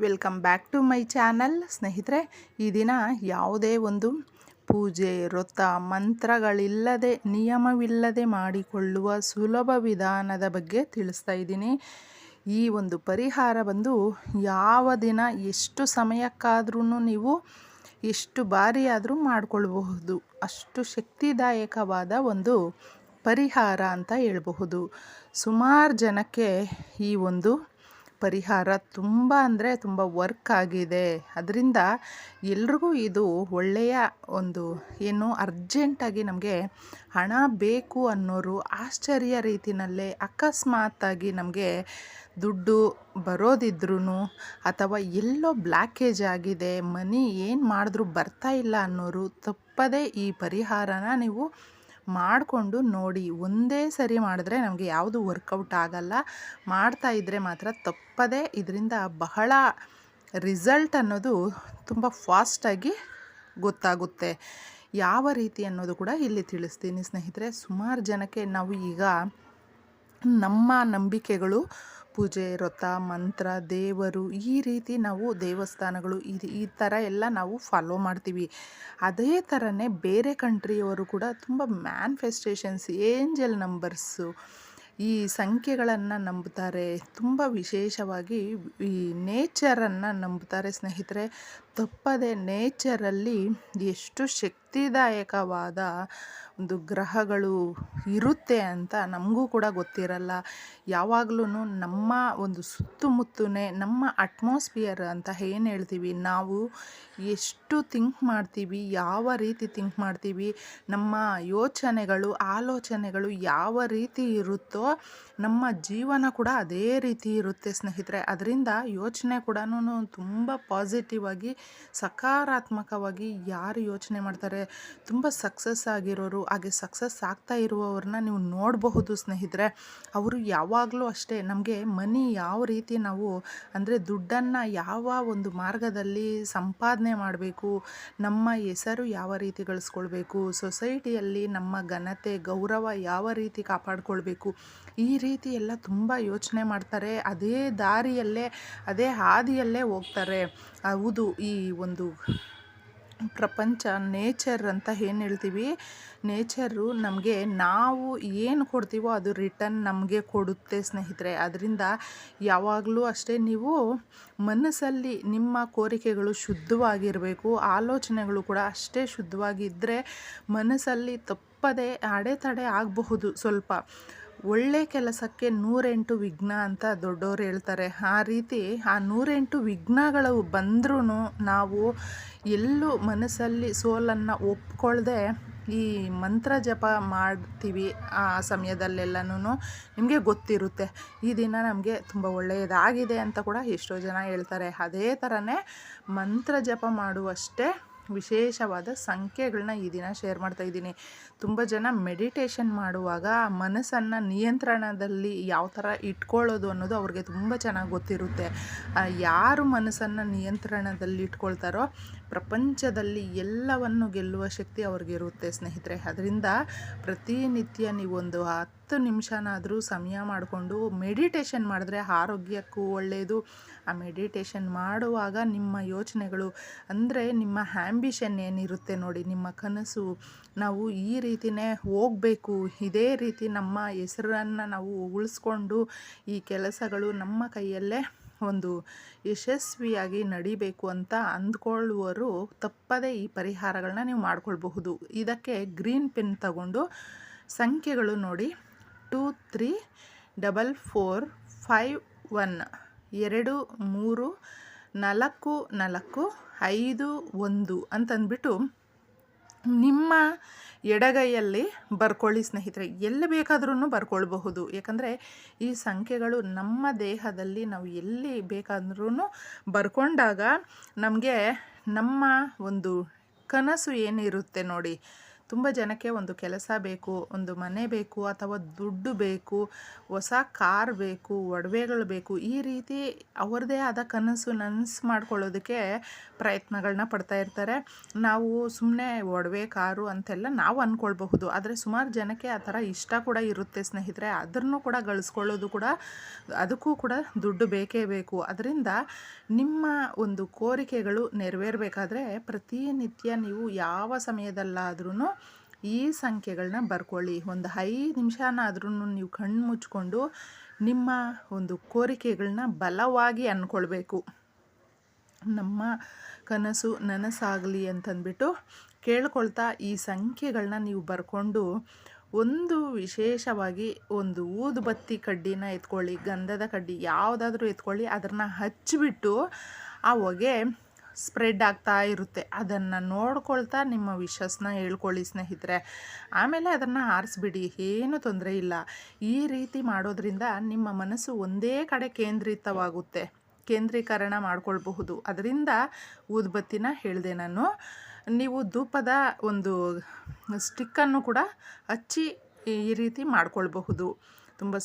Welcome back to my channel. ಸ್ನೇಹಿತರೆ, ಈ ದಿನ ಯಾವುದೇ ಒಂದು ಪೂಜೆ, ವ್ರತ, ಮಂತ್ರಗಳಿಲ್ಲದೆ, ನಿಯಮವಿಲ್ಲದೆ ಮಾಡಿಕೊಳ್ಳುವ ಸುಲಭ ವಿಧಾನದ ಬಗ್ಗೆ ತಿಳಿಸ್ತಾ ಇದ್ದೀನಿ. ಈ ಒಂದು ಪರಿಹಾರ ಬಂದು ಯಾವ ದಿನ ಎಷ್ಟು ಸಮಯಕ್ಕಾದ್ರೂ ನೀವು ಎಷ್ಟು ಬಾರಿ ಆದರೂ ಮಾಡಿಕೊಳ್ಬಹುದು ಅಷ್ಟು ಶಕ್ತಿದಾಯಕವಾದ ಒಂದು ಪರಿಹಾರ ಅಂತ ಹೇಳಬಹುದು. ಸುಮಾರು ಜನಕ್ಕೆ ಈ ಒಂದು ಪರಿಹಾರ ತುಂಬ ಅಂದರೆ ತುಂಬ ವರ್ಕ್ ಆಗಿದೆ. ಅದರಿಂದ ಎಲ್ರಿಗೂ ಇದು ಒಳ್ಳೆಯ ಒಂದು ಏನು ಅರ್ಜೆಂಟಾಗಿ ನಮಗೆ ಹಣ ಬೇಕು ಅನ್ನೋರು ಆಶ್ಚರ್ಯ ರೀತಿಯಲ್ಲೇ ಅಕಸ್ಮಾತ್ತಾಗಿ ನಮಗೆ ದುಡ್ಡು ಬರೋದಿದ್ರೂ ಅಥವಾ ಎಲ್ಲೋ ಬ್ಲ್ಯಾಕೇಜ್ ಆಗಿದೆ, ಮನಿ ಏನು ಮಾಡಿದ್ರೂ ಬರ್ತಾ ಇಲ್ಲ ಅನ್ನೋರು ತಪ್ಪದೇ ಈ ಪರಿಹಾರನ ನೀವು ಮಾಡಿಕೊಂಡು ನೋಡಿ, ಒಂದೇ ಸರಿ ಮಾಡಿದ್ರೆ ನಮಗೆ ಯಾವುದು ವರ್ಕೌಟ್ ಆಗಲ್ಲ. ಮಾಡ್ತಾ ಇದ್ದರೆ ಮಾತ್ರ ತಪ್ಪದೇ ಇದರಿಂದ ಬಹಳ ರಿಸಲ್ಟ್ ಅನ್ನೋದು ತುಂಬ ಫಾಸ್ಟಾಗಿ ಗೊತ್ತಾಗುತ್ತೆ. ಯಾವ ರೀತಿ ಅನ್ನೋದು ಕೂಡ ಇಲ್ಲಿ ತಿಳಿಸ್ತೀನಿ ಸ್ನೇಹಿತರೆ. ಸುಮಾರು ಜನಕ್ಕೆ ನಾವು ಈಗ ನಮ್ಮ ನಂಬಿಕೆಗಳು ಪೂಜೆ ವ್ರತ ಮಂತ್ರ, ದೇವರು ಈ ರೀತಿ ನಾವು ದೇವಸ್ಥಾನಗಳು ಈ ಈ ಥರ ಎಲ್ಲ ನಾವು ಫಾಲೋ ಮಾಡ್ತೀವಿ. ಅದೇ ಥರನೇ ಬೇರೆ ಕಂಟ್ರಿಯವರು ಕೂಡ ತುಂಬ ಮ್ಯಾನ್ಫೆಸ್ಟೇಷನ್ಸ್ ಏಂಜಲ್ ನಂಬರ್ಸು ಈ ಸಂಖ್ಯೆಗಳನ್ನು ನಂಬುತ್ತಾರೆ ತುಂಬ ವಿಶೇಷವಾಗಿ ಈ ನೇಚರನ್ನು ನಂಬುತ್ತಾರೆ ಸ್ನೇಹಿತರೆ. ತಪ್ಪದೆ ನೇಚರಲ್ಲಿ ಎಷ್ಟು ಶಕ್ತಿದಾಯಕವಾದ ಒಂದು ಗ್ರಹಗಳು ಇರುತ್ತೆ ಅಂತ ನಮಗೂ ಕೂಡ ಗೊತ್ತಿರಲ್ಲ. ಯಾವಾಗಲೂ ನಮ್ಮ ಒಂದು ಸುತ್ತಮುತ್ತನೇ, ನಮ್ಮ ಅಟ್ಮಾಸ್ಫಿಯರ್ ಅಂತ ಏನು ಹೇಳ್ತೀವಿ? ನಾವು ಎಷ್ಟು ಥಿಂಕ್ ಮಾಡ್ತೀವಿ? ಯಾವ ರೀತಿ ಥಿಂಕ್ ಮಾಡ್ತೀವಿ? ನಮ್ಮ ಯೋಚನೆಗಳು, ಆಲೋಚನೆಗಳು ಯಾವ ರೀತಿ ಇರುತ್ತೋ, ನಮ್ಮ ಜೀವನ ಕೂಡ ಅದೇ ರೀತಿ ಇರುತ್ತೆ ಸ್ನೇಹಿತರೆ. ಅದರಿಂದ ಯೋಚನೆ ಕೂಡ ತುಂಬ ಪಾಸಿಟಿವ್ ಆಗಿ, ಸಕಾರಾತ್ಮಕವಾಗಿ ಯಾರು ಯೋಚನೆ ಮಾಡ್ತಾರೆ? ತುಂಬ ಸಕ್ಸಸ್ ಆಗಿರೋರು, ಹಾಗೆ ಸಕ್ಸಸ್ ಆಗ್ತಾ ಇರುವವ್ರನ್ನ ನೀವು ನೋಡಬಹುದು ಸ್ನೇಹಿತರೆ. ಅವರು ಯಾವಾಗಲೂ ಅಷ್ಟೇ. ನಮಗೆ ಮನಿ ಯಾವ ರೀತಿ ನಾವು ಅಂದರೆ ದುಡ್ಡನ್ನು ಯಾವ ಒಂದು ಮಾರ್ಗದಲ್ಲಿ ಸಂಪಾದನೆ ಮಾಡಬೇಕು, ನಮ್ಮ ಹೆಸರು ಯಾವ ರೀತಿ ಗಳಿಸ್ಕೊಳ್ಬೇಕು ಸೊಸೈಟಿಯಲ್ಲಿ ನಮ್ಮ ಘನತೆ, ಗೌರವ ಯಾವ ರೀತಿ ಕಾಪಾಡಿಕೊಳ್ಬೇಕು, ಈ ರೀತಿ ಎಲ್ಲ ತುಂಬ ಯೋಚನೆ ಮಾಡ್ತಾರೆ. ಅದೇ ದಾರಿಯಲ್ಲೇ, ಅದೇ ಹಾದಿಯಲ್ಲೇ ಹೋಗ್ತಾರೆ. ಹೌದು, ಈ ಒಂದು ಪ್ರಪಂಚ ನೇಚರ್ ಅಂತ ಏನು ಹೇಳ್ತೀವಿ? ನೇಚರು ನಮಗೆ ನಾವು ಏನು ಕೊಡ್ತೀವೋ ಅದು ರಿಟರ್ನ್ ನಮಗೆ ಕೊಡುತ್ತೆ ಸ್ನೇಹಿತರೆ. ಅದರಿಂದ ಯಾವಾಗಲೂ ಅಷ್ಟೇ ನೀವು ಮನಸ್ಸಲ್ಲಿ ನಿಮ್ಮ ಕೋರಿಕೆಗಳು ಶುದ್ಧವಾಗಿರಬೇಕು, ಆಲೋಚನೆಗಳು ಕೂಡ ಅಷ್ಟೇ ಶುದ್ಧವಾಗಿದ್ದರೆ ಮನಸ್ಸಲ್ಲಿ ತಪ್ಪದೇ ಅಡೆತಡೆ ಆಗಬಹುದು ಸ್ವಲ್ಪ. ಒಳ್ಳೆ ಕೆಲಸಕ್ಕೆ ನೂರೆಂಟು ವಿಘ್ನ ಅಂತ ದೊಡ್ಡವರು ಹೇಳ್ತಾರೆ. ಆ ರೀತಿ ಆ ನೂರೆಂಟು ವಿಘ್ನಗಳು ಬಂದ್ರೂ ನಾವು ಎಲ್ಲೂ ಮನಸ್ಸಲ್ಲಿ ಸೋಲನ್ನು ಒಪ್ಕೊಳ್ಳದೆ ಈ ಮಂತ್ರ ಜಪ ಮಾಡ್ತೀವಿ ಆ ಸಮಯದಲ್ಲೆಲ್ಲನೂ ನಿಮಗೆ ಗೊತ್ತಿರುತ್ತೆ. ಈ ದಿನ ನಮಗೆ ತುಂಬ ಒಳ್ಳೆಯದಾಗಿದೆ ಅಂತ ಕೂಡ ಎಷ್ಟೋ ಜನ ಹೇಳ್ತಾರೆ. ಅದೇ ಥರನೇ ಮಂತ್ರ ಜಪ ಮಾಡುವಷ್ಟೇ ವಿಶೇಷವಾದ ಸಂಖ್ಯೆಗಳನ್ನ ಈ ದಿನ ಶೇರ್ ಮಾಡ್ತಾ ಇದ್ದೀನಿ. ತುಂಬ ಜನ ಮೆಡಿಟೇಷನ್ ಮಾಡುವಾಗ ಮನಸ್ಸನ್ನು ನಿಯಂತ್ರಣದಲ್ಲಿ ಯಾವ ಥರ ಇಟ್ಕೊಳ್ಳೋದು ಅನ್ನೋದು ಅವ್ರಿಗೆ ತುಂಬ ಚೆನ್ನಾಗಿ ಗೊತ್ತಿರುತ್ತೆ. ಯಾರು ಮನಸ್ಸನ್ನು ನಿಯಂತ್ರಣದಲ್ಲಿ ಇಟ್ಕೊಳ್ತಾರೋ ಪ್ರಪಂಚದಲ್ಲಿ ಎಲ್ಲವನ್ನು ಗೆಲ್ಲುವ ಶಕ್ತಿ ಅವ್ರಿಗಿರುತ್ತೆ ಸ್ನೇಹಿತರೆ. ಅದರಿಂದ ಪ್ರತಿನಿತ್ಯ ನೀವೊಂದು ಹತ್ತು ನಿಮಿಷನಾದರೂ ಸಮಯ ಮಾಡಿಕೊಂಡು ಮೆಡಿಟೇಷನ್ ಮಾಡಿದ್ರೆ ಆರೋಗ್ಯಕ್ಕೂ ಒಳ್ಳೆಯದು ಆ ಮೆಡಿಟೇಷನ್ ಮಾಡುವಾಗ ನಿಮ್ಮ ಯೋಚನೆಗಳು, ಅಂದರೆ ನಿಮ್ಮ ಆ್ಯಂಬಿಷನ್ ಏನಿರುತ್ತೆ ನೋಡಿ, ನಿಮ್ಮ ಕನಸು. ನಾವು ಈ ರೀತಿಯೇ ಹೋಗಬೇಕು. ಇದೇ ರೀತಿ ನಮ್ಮ ಹೆಸರನ್ನು ನಾವು ಉಳಿಸ್ಕೊಂಡು ಈ ಕೆಲಸಗಳು ನಮ್ಮ ಕೈಯಲ್ಲೇ ಒಂದು ಯಶಸ್ವಿಯಾಗಿ ನಡಿಬೇಕು ಅಂತ ಅಂದ್ಕೊಳ್ಳುವರು ತಪ್ಪದೇ ಈ ಪರಿಹಾರಗಳನ್ನ ನೀವು ಮಾಡ್ಕೊಳ್ಬಹುದು. ಇದಕ್ಕೆ ಗ್ರೀನ್ ಪೆನ್ ತಗೊಂಡು ಸಂಖ್ಯೆಗಳು ನೋಡಿ. Two three, double four, five, one, ಎರಡು, ಮೂರು, ನಾಲ್ಕು ನಾಲ್ಕು, ಐದು, ಒಂದು ಅಂತಂದ್ಬಿಟ್ಟು ನಿಮ್ಮ ಎಡಗೈಯಲ್ಲಿ ಬರ್ಕೊಳ್ಳಿ ಸ್ನೇಹಿತರೆ. ಎಲ್ಲಿ ಬೇಕಾದ್ರೂ ಬರ್ಕೊಳ್ಬಹುದು. ಯಾಕಂದರೆ ಈ ಸಂಖ್ಯೆಗಳು ನಮ್ಮ ದೇಹದಲ್ಲಿ ನಾವು ಎಲ್ಲಿ ಬೇಕಾದ್ರೂ ಬರ್ಕೊಂಡಾಗ ನಮಗೆ ನಮ್ಮ ಒಂದು ಕನಸು ಏನಿರುತ್ತೆ ನೋಡಿ. ತುಂಬ ಜನಕ್ಕೆ ಒಂದು ಕೆಲಸ ಬೇಕು, ಒಂದು ಮನೆ ಬೇಕು, ಅಥವಾ ದುಡ್ಡು ಬೇಕು, ಹೊಸ ಕಾರ್ ಬೇಕು, ಒಡವೆಗಳು ಬೇಕು, ಈ ರೀತಿ ಅವ್ರದ್ದೇ ಆದ ಕನಸು ನನಸು ಮಾಡ್ಕೊಳ್ಳೋದಕ್ಕೆ ಪ್ರಯತ್ನಗಳನ್ನ ಪಡ್ತಾ ಇರ್ತಾರೆ. ನಾವು ಸುಮ್ಮನೆ ಒಡವೆ, ಕಾರು ಅಂತೆಲ್ಲ ನಾವು ಅಂದ್ಕೊಳ್ಬಹುದು ಆದರೆ ಸುಮಾರು ಜನಕ್ಕೆ ಆ ಥರ ಇಷ್ಟ ಕೂಡ ಇರುತ್ತೆ ಸ್ನೇಹಿತರೆ. ಅದನ್ನು ಕೂಡ ಗಳಿಸ್ಕೊಳ್ಳೋದು ಕೂಡ, ಅದಕ್ಕೂ ಕೂಡ ದುಡ್ಡು ಬೇಕೇ ಬೇಕು. ಅದರಿಂದ ನಿಮ್ಮ ಒಂದು ಕೋರಿಕೆಗಳು ನೆರವೇರಬೇಕಾದ್ರೆ ಪ್ರತಿನಿತ್ಯ ನೀವು ಯಾವ ಸಮಯದಲ್ಲಾದ್ರೂ ಈ ಸಂಖ್ಯೆಗಳನ್ನ ಬರ್ಕೊಳ್ಳಿ. ಒಂದು ಐದು ನಿಮಿಷನಾದ್ರೂ ನೀವು ಕಣ್ಣು ಮುಚ್ಕೊಂಡು ನಿಮ್ಮ ಒಂದು ಕೋರಿಕೆಗಳನ್ನ ಬಲವಾಗಿ ಅಂದ್ಕೊಳ್ಬೇಕು ನಮ್ಮ ಕನಸು ನನಸಾಗಲಿ ಅಂತಂದ್ಬಿಟ್ಟು ಕೇಳ್ಕೊಳ್ತಾ ಈ ಸಂಖ್ಯೆಗಳನ್ನ ನೀವು ಬರ್ಕೊಂಡು ಒಂದು ವಿಶೇಷವಾಗಿ ಒಂದು ಊದುಬತ್ತಿ ಕಡ್ಡಿನ ಎತ್ಕೊಳ್ಳಿ, ಗಂಧದ ಕಡ್ಡಿ ಯಾವುದಾದ್ರೂ ಎತ್ಕೊಳ್ಳಿ, ಅದನ್ನು ಹಚ್ಚಿಬಿಟ್ಟು ಆ ಹೊಗೆ ಸ್ಪ್ರೆಡ್ ಆಗ್ತಾ ಇರುತ್ತೆ. ಅದನ್ನು ನೋಡ್ಕೊಳ್ತಾ ನಿಮ್ಮ ವಿಶಸ್ನ ಹೇಳ್ಕೊಳ್ಳಿ ಸ್ನೇಹಿತರೆ. ಆಮೇಲೆ ಅದನ್ನು ಆರಿಸ್ಬಿಡಿ, ಏನು ತೊಂದರೆ ಇಲ್ಲ. ಈ ರೀತಿ ಮಾಡೋದ್ರಿಂದ ನಿಮ್ಮ ಮನಸ್ಸು ಒಂದೇ ಕಡೆ ಕೇಂದ್ರಿತವಾಗುತ್ತೆ. ಕೇಂದ್ರೀಕರಣ ಮಾಡ್ಕೊಳ್ಬಹುದು. ಅದರಿಂದ ಊದ್ಬತ್ತಿನ ಹೇಳಿದೆ ನಾನು. ನೀವು ಧೂಪದ ಒಂದು ಸ್ಟಿಕ್ಕನ್ನು ಕೂಡ ಹಚ್ಚಿ ಈ ರೀತಿ ಮಾಡ್ಕೊಳ್ಬಹುದು. ತುಂಬ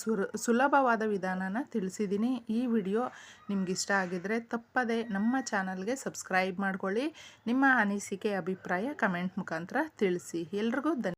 ಸುಲಭವಾದ ವಿಧಾನನ ತಿಳಿಸಿದ್ದೀನಿ. ಈ ವಿಡಿಯೋ ನಿಮ್ಗೆ ಇಷ್ಟ ಆಗಿದ್ದರೆ ತಪ್ಪದೆ ನಮ್ಮ ಚಾನಲ್ಗೆ ಸಬ್ಸ್ಕ್ರೈಬ್ ಮಾಡ್ಕೊಳ್ಳಿ. ನಿಮ್ಮ ಅನಿಸಿಕೆ, ಅಭಿಪ್ರಾಯ ಕಮೆಂಟ್ ಮುಖಾಂತರ ತಿಳಿಸಿ. ಎಲ್ರಿಗೂ ಧನ್ಯ